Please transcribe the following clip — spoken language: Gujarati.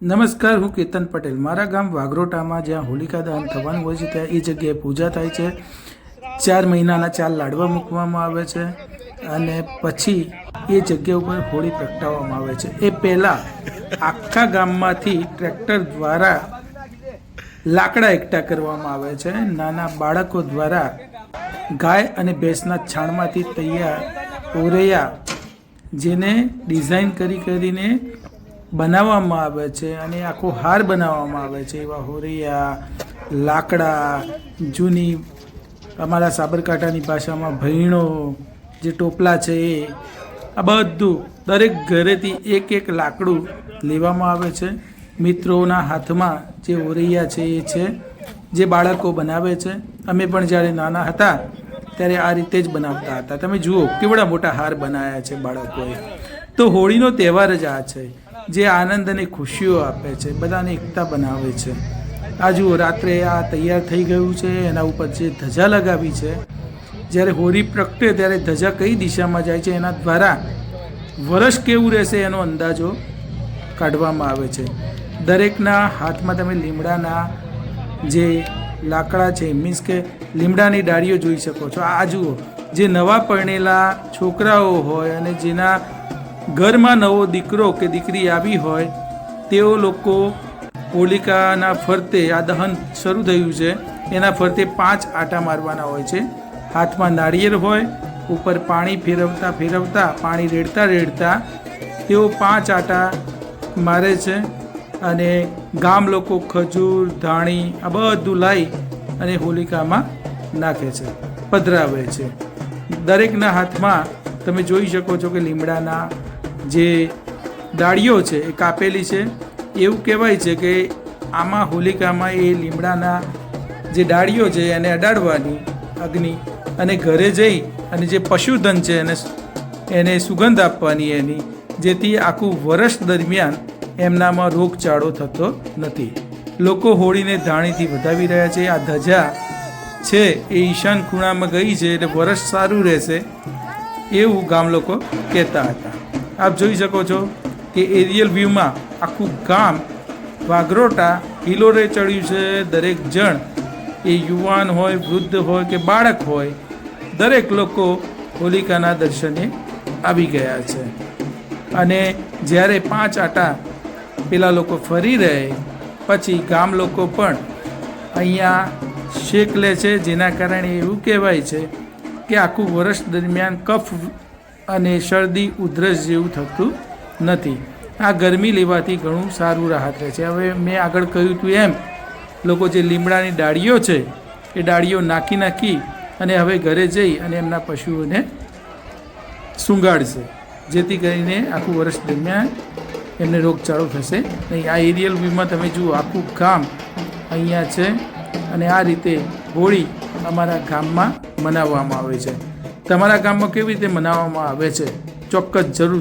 નમસ્કાર, હું કેતન પટેલ. મારા ગામ વાઘરોટામાં જ્યાં હોલિકા દહન થવાનું હોય છે, ત્યાં એ જગ્યાએ પૂજા થાય છે. ચાર મહિનાના ચાર લાડવા મૂકવામાં આવે છે અને પછી એ જગ્યા ઉપર હોળી પ્રગટાવવામાં આવે છે. એ પહેલાં આખા ગામમાંથી ટ્રેક્ટર દ્વારા લાકડા એકઠા કરવામાં આવે છે. નાના બાળકો દ્વારા ગાય અને ભેંસના છાણમાંથી તૈયાર ઓરૈયા જેને ડિઝાઇન કરી કરીને બનાવવામાં આવે છે અને આખો હાર બનાવવામાં આવે છે, એવા હોરૈયા, લાકડા, જૂની અમારા સાબરકાંઠાની ભાષામાં ભૈણો જે ટોપલા છે એ, આ બધું દરેક ઘરેથી એક એક લાકડું લેવામાં આવે છે. મિત્રોના હાથમાં જે ઓરૈયા છે એ છે, જે બાળકો બનાવે છે. અમે પણ જ્યારે નાના હતા, ત્યારે આ રીતે જ બનાવતા હતા. તમે જુઓ, કેવડા મોટા હાર બનાવ્યા છે બાળકોએ. તો હોળીનો તહેવાર જ આ છે. જે આનંદ અને ખુશીઓ આપે છે, બધાને એકતા બનાવે છે. આ જુઓ, રાત્રે આ તૈયાર થઈ ગયું છે, એના ઉપર જે ધજા લગાવી છે, જ્યારે હોળી પ્રગટે ત્યારે ધજા કઈ દિશામાં જાય છે, એના દ્વારા વરસ કેવું રહેશે એનો અંદાજો કાઢવામાં આવે છે. દરેકના હાથમાં તમે લીમડાના જે લાકડા છે મીન્સ કે લીમડાની ડાળીઓ જોઈ શકો છો. આ જુઓ, જે નવા પરણેલા છોકરાઓ હોય અને જેના ઘરમાં નવો દીકરો કે દીકરી આવી હોય, તેઓ લોકો હોલિકાના ફરતે આ દહન શરૂ થયું છે. એના ફરતે પાંચ આટા મારવાના હોય છે. હાથમાં નાળિયેર હોય, ઉપર પાણી ફેરવતા ફેરવતા, પાણી રેડતા રેડતા તેઓ પાંચ આટા મારે છે અને ગામ લોકો ખજૂર, ધાણી, આ બધું લાવી અને હોલિકામાં નાખે છે, પધરાવે છે. દરેકના હાથમાં તમે જોઈ શકો છો કે લીમડાના જે ડાળીઓ છે, એ કાપેલી છે. એવું કહેવાય છે કે આમાં હોલિકામાં એ લીમડાના જે ડાળીઓ છે, એને અડાડવાની અગ્નિ અને ઘરે જઈ અને જે પશુધન છે, એને એને સુગંધ આપવાની એની, જેથી આખું વર્ષ દરમિયાન એમનામાં રોગચાળો થતો નથી. લોકો હોળીને ધાણીથી વધાવી રહ્યા છે. આ ધજા છે, એ ઈશાન ખૂણામાં ગઈ છે, એટલે વરસ સારું રહેશે એવું ગામ લોકો કહેતા હતા. આપ જોઈ શકો છો કે એરિયલ વ્યૂમાં આખું ગામ વાઘરોટા હિલોરે ચડ્યું છે. દરેક જણ એ યુવાન હોય, વૃદ્ધ હોય કે બાળક હોય, દરેક લોકો હોલિકાના દર્શને આવી ગયા છે. અને જ્યારે પાંચ આટા પેલા લોકો ફરી રહે, પછી ગામ લોકો પણ અહીંયા શેક લે છે. જેના કારણે એવું કહેવાય છે કે આખું વર્ષ દરમિયાન કફ અને શરદી, ઉધરસ જેવું થતું નથી. આ ગરમી લેવાથી ઘણું સારું રાહત રહે છે. હવે મેં આગળ કહ્યું હતું એમ, લોકો જે લીમડાની ડાળીઓ છે, એ ડાળીઓ નાખી નાખી અને હવે ઘરે જઈ અને એમના પશુઓને સૂંઘાડશે જેથી કરીને આખું વર્ષ દરમિયાન એમને રોગચાળો થશે નહીં. આ એરિયલ વ્યૂમાં તમે જુઓ, આખું ગામ અહીંયા છે અને આ રીતે હોળી અમારા ગામમાં મનાવવામાં આવે છે. તમારા ગામમાં કેવી રીતે મનાવવામાં આવે છે? ચોક્કસ જરૂર